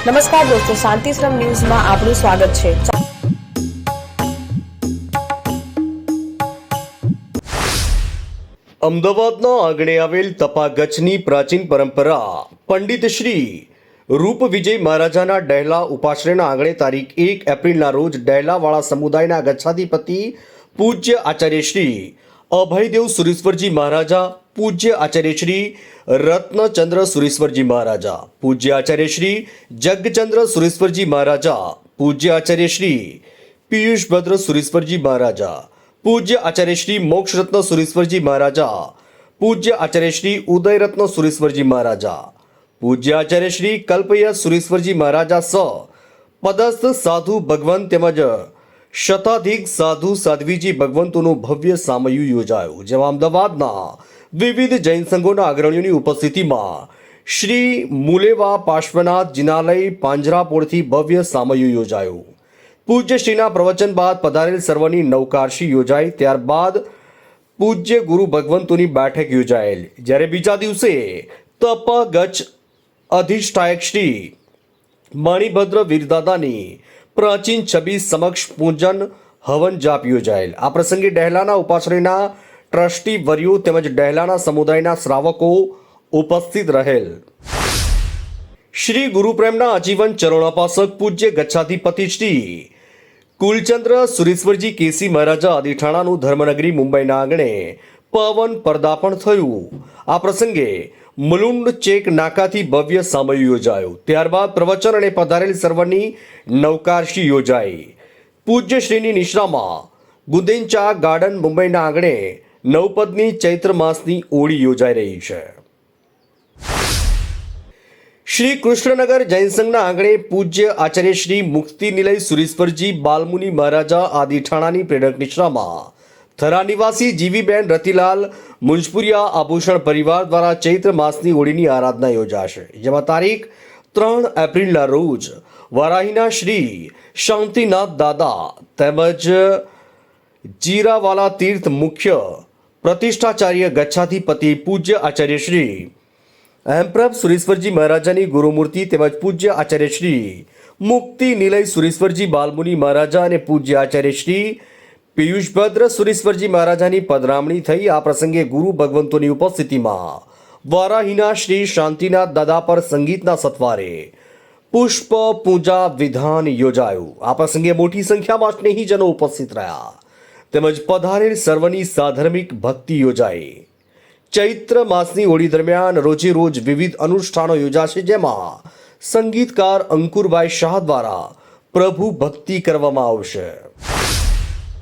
નમસ્કાર દોસ્તો, શાંતિશ્રમ ન્યૂઝમાં આપનું સ્વાગત છે. અમદાવાદના આંગણે આવેલ તપાગચની પ્રાચીન પરંપરા, પંડિત શ્રી રૂપ વિજય મહારાજાના ડહેલા ઉપાશ્રયના આંગણે તારીખ એક એપ્રિલના રોજ ડહેલાવાળા સમુદાયના ગચ્છાધિપતિ પૂજ્ય આચાર્ય શ્રી અભયદેવ સુરેશ્વરજી મહારાજા પૂજ્ય આચાર્ય શ્રી રત્નચંદ્ર સુરેશ્વરજી મહારાજા, પૂજ્ય આચાર્ય શ્રી જગચંદ્ર સુરેશ્વરજી મહારાજા, પૂજ્ય આચાર્ય શ્રી પિયુષ ભદ્ર સુરેશ્વરજી મહારાજા, પૂજ્ય આચાર્ય શ્રી મોક્ષરત્ન સુરેશ્વરજી મહારાજા, પૂજ્ય આચાર્ય શ્રી ઉદયરત્ન સુરેશ્વરજી મહારાજા, પૂજ્ય આચાર્ય શ્રી કલ્પય સુરેશ્વરજી મહારાજા સ, પદસ્થ સાધુ ભગવંત તેમજ શતાધિક સાધુ સાધ્વીજી ભગવંતોનું ભવ્ય સામયું યોજાયું. જેમાં અમદાવાદના વિવિધ જૈન સંઘોના અગ્રણીઓની ઉપસ્થિતિમાં શ્રી મુલેવા પાર્શ્વનાથ જિનાલય પાંજરાપોળથી ભવ્ય સામયુ યોજાયું. પૂજ્ય શ્રીના પ્રવચન બાદ પધારેલ સર્વની નવકારશી યોજાઈ, ત્યારબાદ પૂજ્ય ગુરુ ભગવંતોની બેઠક યોજાયેલ. જ્યારે બીજા દિવસે તપ ગચ્છ અધિષ્ઠાયક શ્રી મણિભદ્ર વીરદાદાની પ્રાચીન છબી સમક્ષ પૂજન હવન જાપ યોજાયેલ. આ પ્રસંગે ડહેલાના ઉપાશ્રયના ટ્રસ્ટી વર્યુ તેમજ ડહેલાના સમુદાયના શ્રાવકો ઉપસ્થિત રહેલ. શ્રી ગુરુપ્રેમના આજીવન ચરણોપાસક પૂજ્ય ગચ્છાધિપતિ શ્રી કુલચંદ્ર સુરેશ્વરજી કેસી મહારાજા આદિઠાણાનું ધર્મનગરી મુંબઈના આંગણે પવન પર્દાપણ થયું. આ પ્રસંગે મુલુંડ ચેક નાકાથી ભવ્ય સામયુ યોજાયો. ત્યારબાદ પ્રવચન અને પધારેલ સર્વની નવકારશી યોજાઈ. પૂજ્ય શ્રીની નિશ્રામાં ગુદેન્ચા ગાર્ડન મુંબઈના આંગણે નવપદની ચૈત્ર માસની ઓળી યોજાઈ રહી છે. શ્રી કૃષ્ણનગર જૈન સંઘના આંગણે પૂજ્ય આચાર્ય શ્રી મુક્તિ નિલય સુરેશ્વરજી બાલમુનિ મહારાજા આદિઠાણાની પ્રેરક નિશ્રામાં થરા નિવાસી જીવીબેન રતિલાલ મુંજપુરિયા આભૂષણ પરિવાર દ્વારા ચૈત્ર માસની હોળીની આરાધના યોજાશે. જેમાં તારીખ ત્રણ એપ્રિલના રોજ વારાહીના શ્રી શાંતિનાથ દાદા તેમજ જીરાવાલા તીર્થ મુખ્ય પ્રતિષ્ઠાચાર્ય ગચ્છાધિપતિ પૂજ્ય આચાર્ય શ્રી. અહેમપ્રભ સુરેશ્વરજી મહારાજાની ગુરુમૂર્તિ તેમજ પૂજ્ય આચાર્ય શ્રી. મુક્તિ નિલય સુરેશ્વરજી બાલમુનિ મહારાજા અને પૂજ્ય આચાર્ય શ્રી. પિયુષભદ્ર સુરેશ્વરજી મહારાજાની પધરામણી થઈ આ પ્રસંગે ગુરુ ભગવંતોની ઉપસ્થિતિમાં વારાહીના શ્રી શાંતિનાથ દાદા પર સંગીતના સત્વારે પુષ્પ પૂજા વિધાન યોજાયું. આ પ્રસંગે મોટી સંખ્યામાં સ્નેહીજનો ઉપસ્થિત રહ્યા. તેમજ પધારેલ સર્વની સાધર્મિક ભક્તિ યોજાઈ. ચૈત્ર માસની હોળી દરમિયાન રોજે રોજ વિવિધ અનુષ્ઠાનો યોજાશે જેમાં સંગીતકાર અંકુરભાઈ શાહ દ્વારા પ્રભુ ભક્તિ કરવામાં આવશે.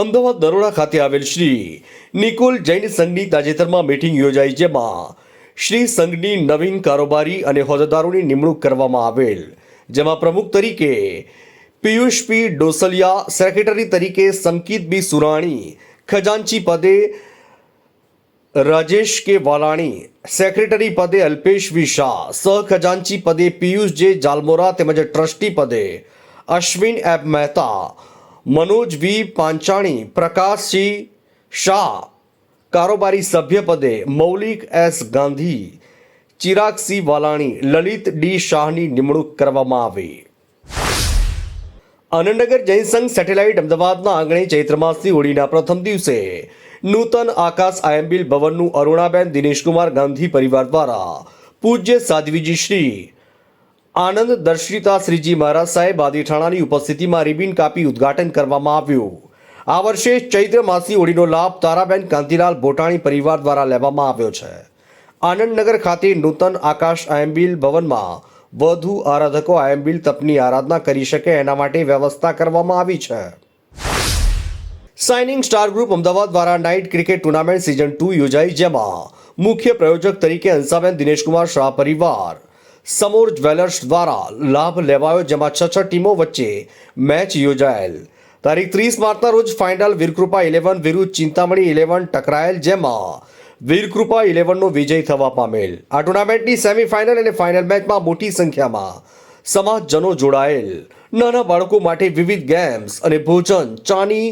અમદાવાદ દરોડા ખાતે આવેલ શ્રી નિકોલ જૈન સંઘની તાજેતરમાં મીટિંગ યોજાઈ, જેમાં શ્રી સંઘની નવીન કારોબારી અને હોદ્દેદારોની નિમણૂક કરવામાં આવેલ, જેમાં પ્રમુખ તરીકે પિયુષ પી ડોસલિયા, સેક્રેટરી તરીકે સંકિત બી સુરાણી, ખજાનચી પદે રાજેશ કે વાલાણી, સેક્રેટરી પદે અલ્પેશ વી શાહ સહખજાનચી પદે પિયુષ જે જાલમોરા તેમજ ટ્રસ્ટી પદે અશ્વિન એબ મહેતા મનોજ વી પાંચાણી પ્રકાશસિંહ શાહ, કારોબારી સભ્ય પદે મૌલિક એસ ગાંધી, ચિરાગસિંહ વાલાણી, લલિત ડી શાહની નિમણૂક કરવામાં આવી. આનંદનગર જૈન સંઘ સેટેલાઇટ અમદાવાદના આંગણે ચૈત્ર માસની હોળીના પ્રથમ દિવસે નૂતન આકાશ આયંબિલ ભવનનું અરુણાબેન દિનેશકુમાર ગાંધી પરિવાર દ્વારા પૂજ્ય સાધ્વીજી શ્રી આનંદ દર્શિતા શ્રીજી મહારાજ સાહેબ આદિઠાણાની ઉપસ્થિતિમાં રિબિન કાપી ઉદ્ઘાટન કરવામાં આવ્યું. આ વર્ષે ચૈત્ર માસની હોળીનો લાભ તારાબેન કાંતિલાલ બોટાણી પરિવાર દ્વારા લેવામાં આવ્યો છે. આનંદનગર ખાતે નૂતન આકાશ આયંબિલ ભવનમાં વધુ આરાધકો આયંબિલ તપની આરાધના કરી શકે એના માટે વ્યવસ્થા કરવામાં આવી છે. સાઇનિંગ સ્ટાર ગ્રુપ અમદાવાદ દ્વારા night cricket tournament season two યોજાઈ, જેમાં મુખ્ય પ્રયોજક તરીકે હંસાબેન દિનેશકુમાર શાહ પરિવાર સમોર જ્વેલર્સ દ્વારા લાભ લેવાયો, જેમાં છ છ ટીમો વચ્ચે મેચ યોજાયેલ. તારીખ ત્રીસ માર્ચના રોજ ફાઇનલ વીરકૃપા ઇલેવન, વિરુદ્ધ ચિંતામણી ઇલેવન ટકરાયેલ, જેમાં વીરકૃપા ઇલેવનનો વિજય થવા પામેલ. આ ટુર્નામેન્ટની સેમીફાઇનલ અને ફાઇનલ મેચમાં મોટી સંખ્યામાં સમાજજનો જોડાયેલ. નાના બાળકો માટે વિવિધ ગેમ્સ અને ભોજન ચાની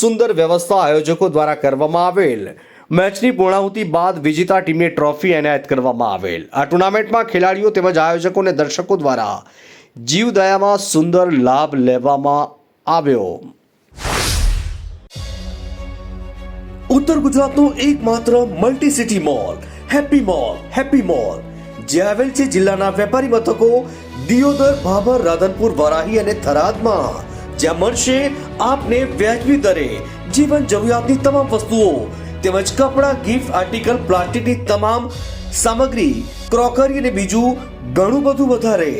સુંદર વ્યવસ્થા આયોજકો દ્વારા કરવામાં આવેલ. મેચની પૂર્ણાહુતિ બાદ વિજેતા ટીમને ટ્રોફી એનાયત કરવામાં આવેલ. આ ટુર્નામેન્ટમાં ખેલાડીઓ તેમજ આયોજકો અને દર્શકો દ્વારા જીવદયામાં સુંદર લાભ લેવામાં આવ્યો. ઉત્તર ગુજરાતનો એકમાત્ર multi city mall happy mall happy mall, જે આવેલ છે જિલ્લાના વેપારી મથકો દિયોદર, ભાભર, રાધનપુર, વરાહી અને થરાદમાં. જ્યાં મળશે આપને વ્યાજબી દરે જીવન જરૂરિયાતની તમામ વસ્તુઓ તેમજ કપડાં, ગિફ્ટ, આર્ટિકલ, પ્લાસ્ટિકની તમામ સામગ્રી, ક્રોકરી અને બીજું ઘણું બધું વધારે.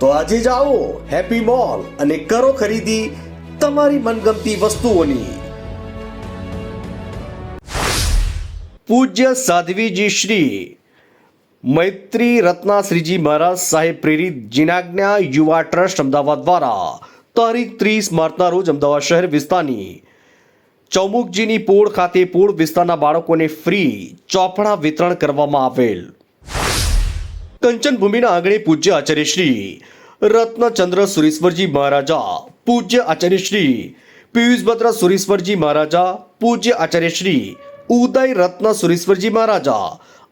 તો આજે જ આવો હેપી મોલ અને કરો ખરીદી તમારી મનગમતી વસ્તુઓની. પૂજ્ય સાધ્વીજી શ્રી મૈત્રી રત્નાશ્રીજી મહારાજ સાહેબ પ્રેરિત જીનાજ્ઞા યુવા ટ્રસ્ટ અમદાવાદ દ્વારા તારીખ ત્રીસ માર્ચના રોજ અમદાવાદ શહેર વિસ્તારની ચૌમુકજીની પોળ ખાતે પોળ વિસ્તારના બાળકોને ફ્રી ચોપડા વિતરણ કરવામાં આવેલ. કંચનભૂમિના આંગણે પૂજ્ય આચાર્ય શ્રી રત્નચંદ્ર સુરેશ્વરજી મહારાજા, પૂજ્ય આચાર્ય શ્રી પિયુષભદ્ર સુરેશ્વરજી મહારાજા, પૂજ્ય આચાર્ય શ્રી ઉદય રત્ન સુરેશ્વરજી મહારાજા,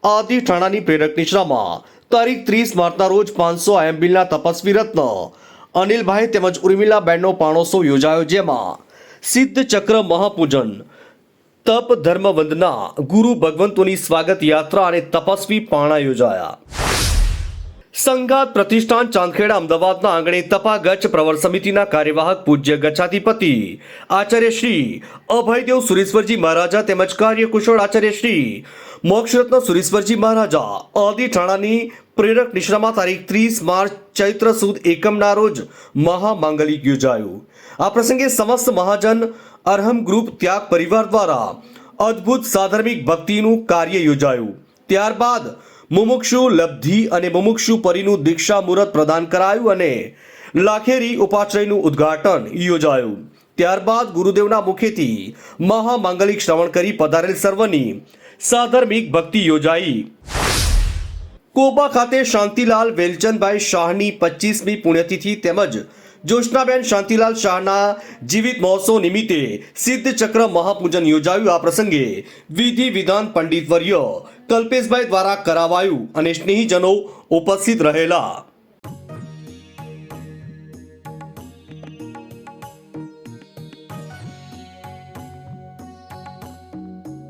આદિ ઠાણાની પ્રેરક નિશ્રામાં તારીખ ત્રીસ માર્ચના રોજ પાંચસો એમ્બિલના તપસ્વી રત્ન અનિલભાઈ તેમજ ઉર્મિલા બેનનો પાણોસો યોજાયો, જેમાં સિદ્ધ ચક્ર મહાપૂજન. તપ ધર્મ વંદના ગુરુ ભગવંતોની સ્વાગત યાત્રા અને તપસ્વી પાણા યોજાયા. સંગાત પ્રતિષ્ઠાન ચાંદખેડા અમદાવાદના આંગણે તપાગચ્છ પ્રવર સમિતિના કાર્યવાહક પૂજ્ય ગચ્છાધિપતિ આચાર્ય શ્રી અભયદેવ સુરેશ્વરજી મહારાજા તેમજ કાર્યકુશળ આચાર્ય શ્રી મોક્ષરત્ન સુરેશ્વરજી મહારાજા આદિ ઠાણાની પ્રેરક નિશ્રામાં તારીખ ત્રીસ માર્ચ ચૈત્ર સુદ એકમના રોજ મહામાંગલિક યોજાયું. આ પ્રસંગે સમસ્ત મહાજન અરહમ ગ્રુપ ત્યાગ પરિવાર દ્વારા અદ્ભુત સાધર્મિક ભક્તિનું કાર્ય યોજાયું. ત્યારબાદ મુમુક્ષુ લબ્ધિ અને મુમુક્ષુ પરીનું દીક્ષા મુહૂર્ત પ્રદાન કરાયું અને લાખેરી ઉપાશ્રયનું ઉદ્ઘાટન યોજાયું. ત્યારબાદ ગુરુદેવના મુખેથી મહામાંગલિક શ્રવણ કરી પધારેલ સર્વની સાધર્મિક ભક્તિ યોજાઈ. કોબા ખાતે શાંતિલાલ વેલચંદભાઈ શાહની પચીસમી પુણ્યતિથિ તેમજ જોશનાબેન શાંતિલાલ શાહના જીવિત મહોત્સવ નિમિત્તે સિદ્ધ ચક્ર મહાપૂજન યોજાયું. આ પ્રસંગે વિધિ વિધાન પંડિત વર્ય કલ્પેશભાઈ દ્વારા કરાવાયું અને સ્નેહીજનો ઉપસ્થિત રહેલા